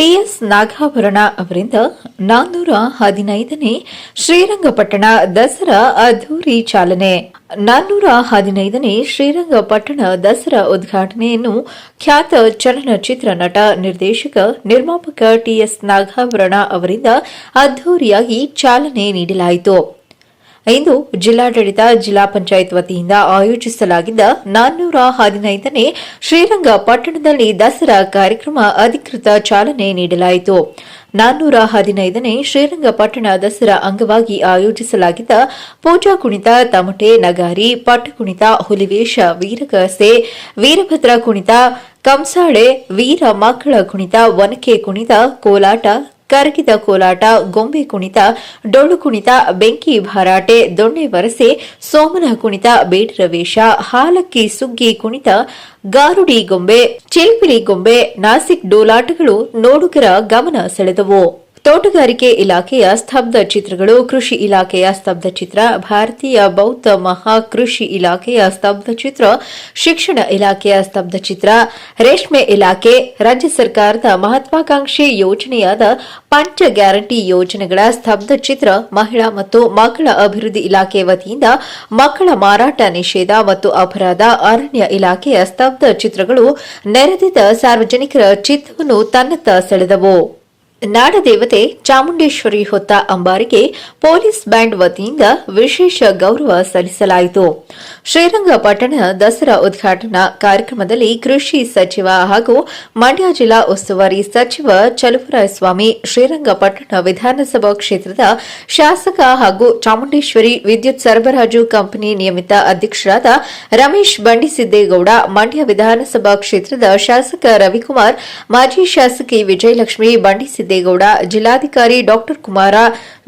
TS Nagabharana ಅವರಿಂದ ನಾನ್ನೂರ ಹದಿನೈದನೇ ಶ್ರೀರಂಗಪಟ್ಟಣ ದಸರಾ ಅದ್ದೂರಿ ಚಾಲನೆ. ನಾನ್ನೂರ ಹದಿನೈದನೇ ಶ್ರೀರಂಗಪಟ್ಟಣ ದಸರಾ ಉದ್ಘಾಟನೆಯನ್ನು ಖ್ಯಾತ ಚಲನಚಿತ್ರ ನಟ, ನಿರ್ದೇಶಕ, ನಿರ್ಮಾಪಕ ಟಿಎಸ್ ನಾಗಾಭರಣ ಅವರಿಂದ ಅದ್ದೂರಿಯಾಗಿ ಚಾಲನೆ ನೀಡಲಾಯಿತು. ಇಂದು ಜಿಲ್ಲಾಡಳಿತ ಜಿಲ್ಲಾ ಪಂಚಾಯತ್ ವತಿಯಿಂದ ಆಯೋಜಿಸಲಾಗಿದ್ದ ನಾನ್ನೂರ ಹದಿನೈದನೇ ಶ್ರೀರಂಗಪಟ್ಟಣದಲ್ಲಿ ದಸರಾ ಕಾರ್ಯಕ್ರಮ ಅಧಿಕೃತ ಚಾಲನೆ ನೀಡಲಾಯಿತು. ನಾನ್ನೂರ ಹದಿನೈದನೇ ಶ್ರೀರಂಗಪಟ್ಟಣ ದಸರಾ ಅಂಗವಾಗಿ ಆಯೋಜಿಸಲಾಗಿದ್ದ ಪೂಜಾ ಕುಣಿತ, ತಮಟೆ, ನಗಾರಿ ಪಟ್ಟ ಕುಣಿತ ಹುಲಿವೇಶ ವೀರಗಾಸೆ, ವೀರಭದ್ರ ಕುಣಿತ, ಕಂಸಾಳೆ, ವೀರ ಮಕ್ಕಳ ಕುಣಿತ, ಒನಕೆ ಕುಣಿತ, ಕೋಲಾಟ ಕರಗಿದ ಕೋಲಾಟ, ಗೊಂಬೆ ಕುಣಿತ, ಡೊಳ್ಳು ಕುಣಿತ, ಬೆಂಕಿ ಭರಾಟೆ, ದೊಣ್ಣೆ ವರಸೆ, ಸೋಮನ ಕುಣಿತ ಬೇಡರ ವೇಷ, ಹಾಲಕ್ಕಿ ಸುಗ್ಗಿ ಕುಣಿತ, ಗಾರುಡಿ ಗೊಂಬೆ ಚಿಲ್ಪಿಲಿ ಗೊಂಬೆ, ನಾಸಿಕ್ ಡೋಲಾಟಗಳು ನೋಡುಗರ ಗಮನ ಸೆಳೆದವು. ತೋಟಗಾರಿಕೆ ಇಲಾಖೆಯ ಸ್ತಬ್ಧ ಚಿತ್ರಗಳು, ಕೃಷಿ ಇಲಾಖೆಯ ಸ್ತಬ್ಧ ಚಿತ್ರ, ಭಾರತೀಯ ಬೌದ್ಧ ಮಹಾ ಕೃಷಿ ಇಲಾಖೆಯ ಸ್ತಬ್ಧ ಚಿತ್ರ, ಶಿಕ್ಷಣ ಇಲಾಖೆಯ ಸ್ತಬ್ಧ ಚಿತ್ರ, ರೇಷ್ಮೆ ಇಲಾಖೆ, ರಾಜ್ಯ ಸರ್ಕಾರದ ಮಹತ್ವಾಕಾಂಕ್ಷಿ ಯೋಜನೆಯಾದ ಪಂಚ ಗ್ಯಾರಂಟಿ ಯೋಜನೆಗಳ ಸ್ತಬ್ಧ ಚಿತ್ರ, ಮಹಿಳಾ ಮತ್ತು ಮಕ್ಕಳ ಅಭಿವೃದ್ಧಿ ಇಲಾಖೆ ವತಿಯಿಂದ ಮಕ್ಕಳ ಮಾರಾಟ ನಿಷೇಧ ಮತ್ತು ಅಪರಾಧ ಅರಣ್ಯ ಇಲಾಖೆಯ ಸ್ತಬ್ಧ ಚಿತ್ರಗಳು ನೆರೆದಿದ್ದ ಸಾರ್ವಜನಿಕರ ಚಿತ್ತವನ್ನು ತನ್ನತ್ತ ಸೆಳೆದವು. ನಾಡದೇವತೆ ಚಾಮುಂಡೇಶ್ವರಿ ಹೊತ್ತ ಅಂಬಾರಿಗೆ ಪೊಲೀಸ್ ಬ್ಯಾಂಡ್ ವತಿಯಿಂದ ವಿಶೇಷ ಗೌರವ ಸಲ್ಲಿಸಲಾಯಿತು. ಶ್ರೀರಂಗಪಟ್ಟಣ ದಸರಾ ಉದ್ಘಾಟನಾ ಕಾರ್ಯಕ್ರಮದಲ್ಲಿ ಕೃಷಿ ಸಚಿವ ಹಾಗೂ ಮಂಡ್ಯ ಜಿಲ್ಲಾ ಉಸ್ತುವಾರಿ ಸಚಿವ ಚಲುವರಾಯಸ್ವಾಮಿ ಶ್ರೀರಂಗಪಟ್ಟಣ ವಿಧಾನಸಭಾ ಕ್ಷೇತ್ರದ ಶಾಸಕ ಹಾಗೂ ಚಾಮುಂಡೇಶ್ವರಿ ವಿದ್ಯುತ್ ಸರಬರಾಜು ಕಂಪನಿ ನಿಯಮಿತ ಅಧ್ಯಕ್ಷರಾದ ರಮೇಶ್ ಬಂಡಿಸಿದ್ದೇಗೌಡ, ಮಂಡ್ಯ ವಿಧಾನಸಭಾ ಕ್ಷೇತ್ರದ ಶಾಸಕ ರವಿಕುಮಾರ್, ಮಾಜಿ ಶಾಸಕಿ ವಿಜಯಲಕ್ಷ್ಮಿ ಬಂಡಿಸಿದ್ದೇಗೌಡ ಜಿಲ್ಲಾಧಿಕಾರಿ ಡಾಕ್ಟರ್ ಕುಮಾರ,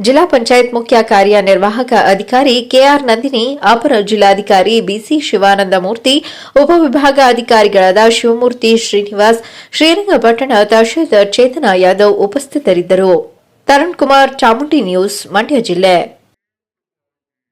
ಜಿಲ್ಲಾ ಪಂಚಾಯತ್ ಮುಖ್ಯ ಕಾರ್ಯನಿರ್ವಾಹಕ ಅಧಿಕಾರಿ ಕೆಆರ್ ನಂದಿನಿ, ಅಪರ ಜಿಲ್ಲಾಧಿಕಾರಿ ಬಿಸಿ ಶಿವಾನಂದ ಮೂರ್ತಿ ಉಪವಿಭಾಗಾಧಿಕಾರಿಗಳಾದ ಶಿವಮೂರ್ತಿ ಶ್ರೀನಿವಾಸ್ ಶ್ರೀರಂಗಪಟ್ಟಣ ತಹಶೀಲ್ದಾರ್ ಚೇತನ ಯಾದವ್ ಉಪಸ್ಥಿತರಿದ್ದರು. ತರುಣ್ ಕುಮಾರ್ ಚಾಮುಂಡಿ ನ್ಯೂಸ್, ಮಂಡ್ಯ ಜಿಲ್ಲೆ.